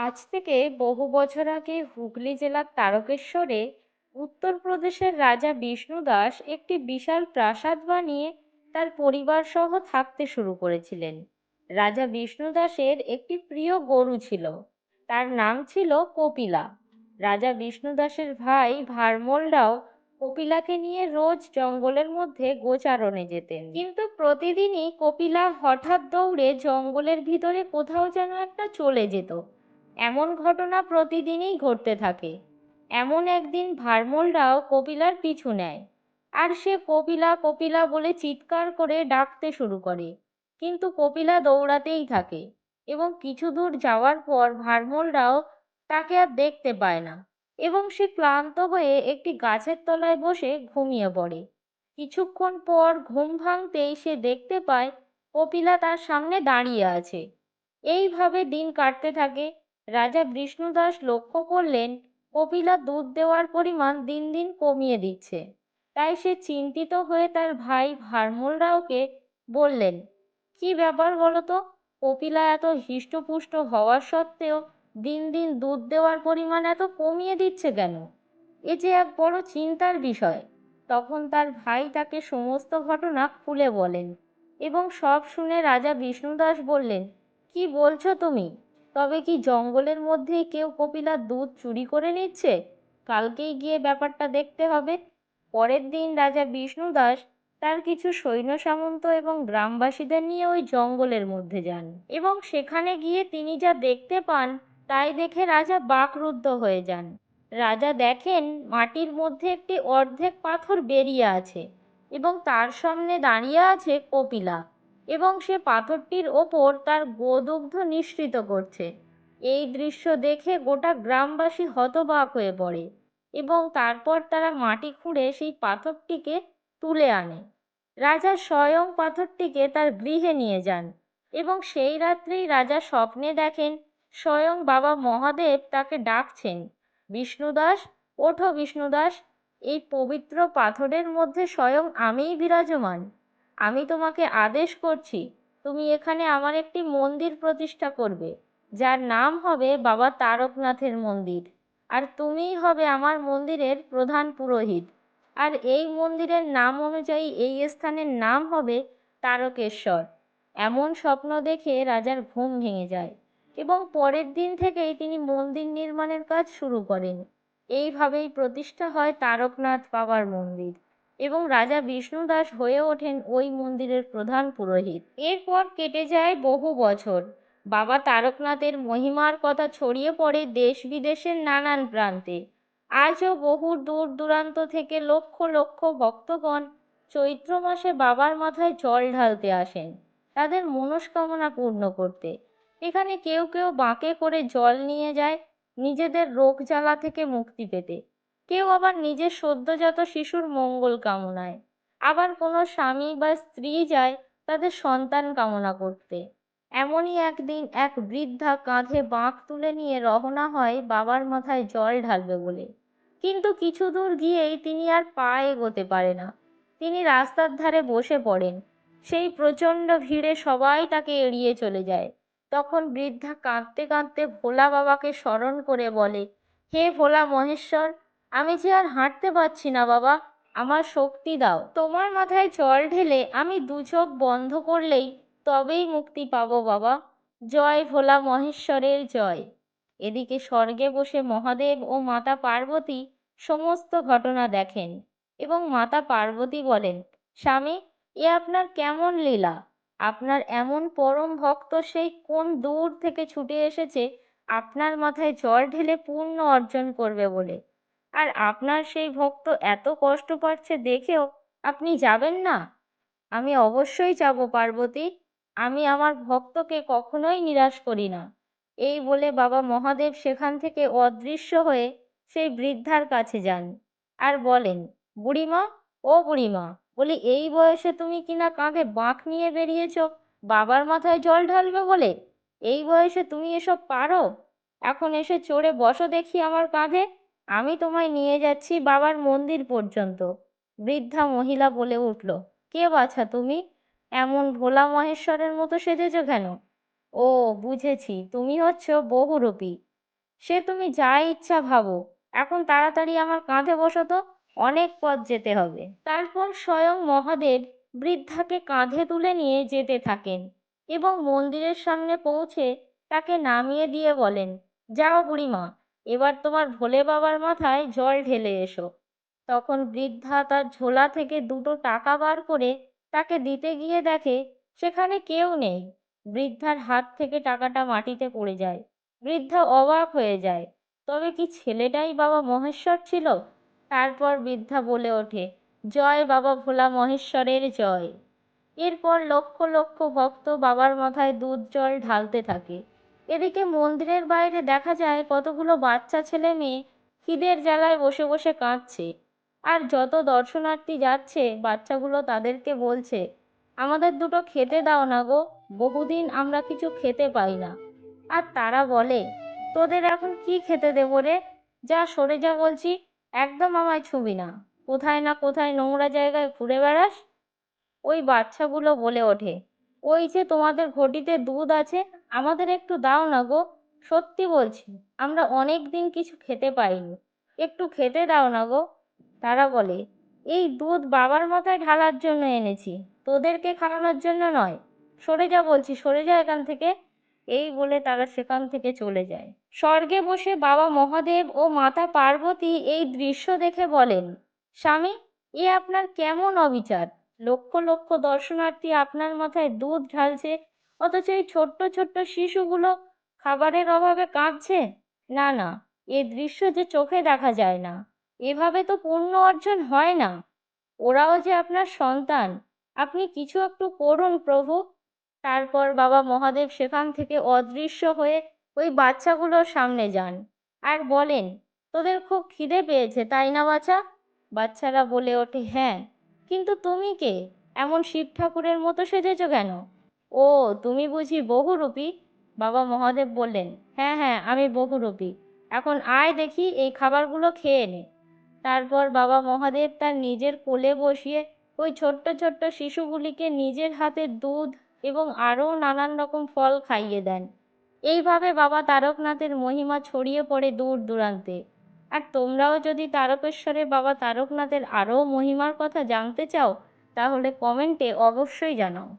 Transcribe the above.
আজ থেকে বহু বছর আগে হুগলি জেলার তারকেশ্বরে উত্তরপ্রদেশের রাজা বিষ্ণুদাস একটি বিশাল প্রাসাদ বানিয়ে তার পরিবার সহ থাকতে শুরু করেছিলেন। রাজা বিষ্ণুদাসের একটি প্রিয় গরু ছিল। তার নাম ছিল কপিলা। রাজা বিষ্ণুদাসের ভাই ভারমলরাও কপিলাকে নিয়ে রোজ জঙ্গলের মধ্যে গোচারণে যেতেন। কিন্তু প্রতিদিনই কপিলা হঠাৎ দৌড়ে জঙ্গলের ভিতরে কোথাও যেন একটা চলে যেত। এমন ঘটনা প্রতিদিনই ঘটতে থাকে। এমন একদিন ভারমলরাও কপিলার পিছু নেয়। আর সে কপিলা কপিলা বলে চিৎকার করে ডাকতে শুরু করে। কিন্তু কপিলা দৌড়াতেই থাকে এবং কিছু দূর যাওয়ার পর ভারমলরাও তাকে আর দেখতে পায় না এবং সে ক্লান্ত হয়ে একটি গাছের তলায় বসে ঘুমিয়ে পড়ে। কিছুক্ষণ পর ঘুম ভাঙতেই সে দেখতে পায় কপিলা তার সামনে দাঁড়িয়ে আছে। এইভাবে দিন কাটতে থাকে রাজা বিষ্ণুদাস লক্ষ্য করলেন, কপিলা দুধ দেওয়ার পরিমাণ দিন দিন কমিয়ে দিচ্ছে। তাই সে চিন্তিত হয়ে তার ভাই ভারমল রাওকে বললেন, কি ব্যাপার বলো তো কপিলা এত হৃষ্টপুষ্ট হওয়ার সত্ত্বেও দিন দিন দুধ দেওয়ার পরিমাণ এত কমিয়ে দিচ্ছে কেন? এ যে এক বড় চিন্তার বিষয়। তখন তার ভাই তাকে সমস্ত ঘটনা খুলে বলেন এবং সব শুনে রাজা বিষ্ণুদাস বললেন, কি বলছো তুমি? তবে কি জঙ্গলের মধ্যেই কেউ কপিলার দুধ চুরি করে নিচ্ছে? কালকেই গিয়ে ব্যাপারটা দেখতে হবে। পরের দিন রাজা বিষ্ণুদাস তার কিছু সৈন্য সামন্ত এবং গ্রামবাসীদের নিয়ে ওই জঙ্গলের মধ্যে যান এবং সেখানে গিয়ে তিনি যা দেখতে পান তাই দেখে রাজা বাকরুদ্ধ হয়ে যান। রাজা দেখেন মাটির মধ্যে একটি অর্ধেক পাথর বেরিয়ে আছে এবং তার সামনে দাঁড়িয়ে আছে কপিলা। এবং সে পাথরটির ওপর তার গোদুগ্ধ নিঃসৃত করছে। এই দৃশ্য দেখে গোটা গ্রামবাসী হতবাক হয়ে পড়ে এবং তারপর তারা মাটি খুঁড়ে সেই পাথরটিকে তুলে আনে। রাজা স্বয়ং পাথরটিকে তার গৃহে নিয়ে যান এবং সেই রাত্রেই রাজা স্বপ্নে দেখেন স্বয়ং বাবা মহাদেব তাকে ডাকছেন, বিষ্ণুদাস, ওঠো বিষ্ণুদাস, এই পবিত্র পাথরের মধ্যে স্বয়ং আমিই বিরাজমান। আমি তোমাকে আদেশ করছি, তুমি এখানে আমার একটি মন্দির প্রতিষ্ঠা করবে, যার নাম হবে বাবা তারকনাথের মন্দির, আর তুমিই হবে আমার মন্দিরের প্রধান পুরোহিত। আর এই মন্দিরের নাম অনুযায়ী এই স্থানের নাম হবে তারকেশ্বর। এমন স্বপ্ন দেখে রাজার ঘুম ভেঙে যায় এবং পরের দিন থেকেই তিনি মন্দির নির্মাণের কাজ শুরু করেন। এইভাবেই প্রতিষ্ঠা হয় তারকনাথ বাবার মন্দির। এবং রাজা বিষ্ণুদাস হয়ে ওঠেন ওই মন্দিরের প্রধান পুরোহিত। এরপর কেটে যায় বহু বছর। বাবা তারকনাথের মহিমার কথা ছড়িয়ে পড়ে দেশ বিদেশের নানান প্রান্তে। আজও বহু দূর দূরান্ত থেকে লক্ষ লক্ষ ভক্তগণ চৈত্র মাসে বাবার মাথায় জল ঢালতে আসেন। তাদের মনস্কামনা পূর্ণ করতে। এখানে কেউ কেউ বাঁকে করে জল নিয়ে যায় নিজেদের রোগ জ্বালা থেকে মুক্তি পেতে। কেউ আবার নিজের সদ্যজাত শিশুর মঙ্গল কামনায়। আবার কোনো স্বামী বা স্ত্রী যায় তাদের সন্তান কামনা করতে। এমনই একদিন এক বৃদ্ধা কাঁধে বাঁক তুলে নিয়ে রওনা হয় বাবার মাথায় জল ঢালবে বলে। কিন্তু কিছু দূর গিয়েই তিনি আর পা এগোতে পারে না। তিনি রাস্তার ধারে বসে পড়েন। সেই প্রচণ্ড ভিড়ে সবাই তাকে এড়িয়ে চলে যায়। তখন বৃদ্ধা কাঁদতে কাঁদতে ভোলা বাবাকে স্মরণ করে বলে, হে ভোলা মহেশ্বর আমি যে আর হাঁটতে পারছি না বাবা। আমার শক্তি দাও। তোমার মাথায় জল ঢেলে আমি দু চোখ বন্ধ করলেই তবেই মুক্তি পাবো বাবা। জয় ভোলা মহেশ্বরের জয়। এদিকে স্বর্গে বসে মহাদেব ও মাতা পার্বতী সমস্ত ঘটনা দেখেন এবং মাতা পার্বতী বলেন, স্বামী, এ আপনার কেমন লীলা? আপনার এমন পরম ভক্ত সেই কোন দূর থেকে ছুটে এসেছে? আপনার মাথায় জল ঢেলে পূর্ণ অর্জন করবে বলে। আর আপনার সেই ভক্ত এত কষ্ট পাচ্ছে দেখেও আপনি যাবেন না? আমি অবশ্যই যাব পার্বতী। আমি আমার ভক্তকে কখনোই নিরাশ করি না। এই বলে বাবা মহাদেব সেখান থেকে অদৃশ্য হয়ে সেই বৃদ্ধার কাছে যান আর বলেন, বুড়িমা, ও বুড়িমা, বলি এই বয়সে তুমি কিনা কাঁধে বাঁক নিয়ে বেরিয়েছ? বাবার মাথায় জল ঢালবে বলে? এই বয়সে তুমি এসব পারো? এখন এসে চড়ে বসো দেখি আমার কাঁধে। আমি তোমায় নিয়ে যাচ্ছি বাবার মন্দির পর্যন্ত। বৃদ্ধা মহিলা বলে উঠল, কে বাছা তুমি? এমন ভোলা মহেশ্বরের মতো সেজেছ কেন? ও, বুঝেছি, তুমি হচ্ছ বহুরূপী। সে তুমি যা ইচ্ছা ভাবো। এখন তাড়াতাড়ি আমার কাঁধে বসো অনেক পথ যেতে হবে। তারপর স্বয়ং মহাদেব বৃদ্ধাকে কাঁধে তুলে নিয়ে যেতে থাকেন এবং মন্দিরের সামনে পৌঁছে তাকে নামিয়ে দিয়ে বলেন, যাও বুড়িমা এবার তোমার ভোলে বাবার মাথায় জল ঢেলে এসো। তখন বৃদ্ধা তার ঝোলা থেকে দুটো টাকা বার করে তাকে দিতে গিয়ে দেখে, সেখানে কেউ নেই। বৃদ্ধার হাত থেকে টাকাটা মাটিতে পড়ে যায়। বৃদ্ধা অবাক হয়ে যায়, তবে কি ছেলেটাই বাবা মহেশ্বর ছিল? তারপর বৃদ্ধা বলে ওঠে, জয় বাবা ভোলা মহেশ্বরের জয়। এরপর লক্ষ লক্ষ ভক্ত বাবার মাথায় দুধ জল ঢালতে থাকে। এদিকে মন্দিরের বাইরে দেখা যায় কতগুলো বাচ্চা, ছেলে, মেয়ে খিদের জ্বালায় বসে বসে কাঁদছে। আর যত দর্শনার্থী যাচ্ছে, বাচ্চাগুলো তাদেরকে বলছে, আমাদের দুটো খেতে দাও না গো, বহুদিন আমরা কিছু খেতে পাই না। আর তারা বলে, তোদের এখন কি খেতে দেবো রে? যা সরে যা বলছি, একদম আমায় ছুবি না। কোথায় না কোথায় নোংরা জায়গায় ঘুরে বেড়াস? ওই বাচ্চাগুলো বলে ওঠে, ওই যে তোমাদের ঘটিতে দুধ আছে আমাদের একটু দাও না গো। সত্যি বলছি, আমরা অনেক দিন কিছু খেতে পাইনি। একটু খেতে দাও না গো। তারা বলে, এই দুধ বাবার মাথায় ঢালার জন্য এনেছি। তোদেরকে খাওয়ানোর জন্য নয়। সরে যা বলছি, সরে যা এখান থেকে। এই বলে তারা সেখান থেকে চলে যায়। স্বর্গে বসে বাবা মহাদেব ও মাতা পার্বতী এই দৃশ্য দেখে বলেন, স্বামী, এ আপনার কেমন অবিচার? লক্ষ লক্ষ দর্শনার্থী আপনার মাথায় দুধ ঢালছে অথচ এই ছোট্ট ছোট্ট শিশুগুলো খাবারের অভাবে কাঁদছে? না না, এ দৃশ্য যে চোখে দেখা যায় না, এভাবে তো পুণ্য অর্জন হয় না। ওরাও যে আপনার সন্তান, আপনি কিছু একটু করুন প্রভু। তারপর বাবা মহাদেব সেখান থেকে অদৃশ্য হয়ে ওই বাচ্চাগুলোর সামনে যান আর বলেন, তোদের খুব খিদে পেয়েছে, তাই না বাছা? বাচ্চারা বলে ওঠে হ্যাঁ কিন্তু তুমি কে? এমন শিব ঠাকুরের মতো সেজেছো কেন? ও, তুমি বুঝি বহুরূপী? বাবা মহাদেব বললেন হ্যাঁ হ্যাঁ আমি বহুরূপী। এখন আয় দেখি এই খাবারগুলো খেয়ে নে। তারপর বাবা মহাদেব তার নিজের কোলে বসিয়ে ওই ছোট্ট ছোট্ট শিশুগুলিকে নিজের হাতে দুধ এবং আরও নানান রকম ফল খাইয়ে দেন। এইভাবে বাবা তারকনাথের মহিমা ছড়িয়ে পড়ে দূর দূরান্তে। আর তোমরাও যদি তারকেশ্বরে বাবা তারকনাথের আরও মহিমার কথা জানতে চাও, তাহলে কমেন্টে অবশ্যই জানাও।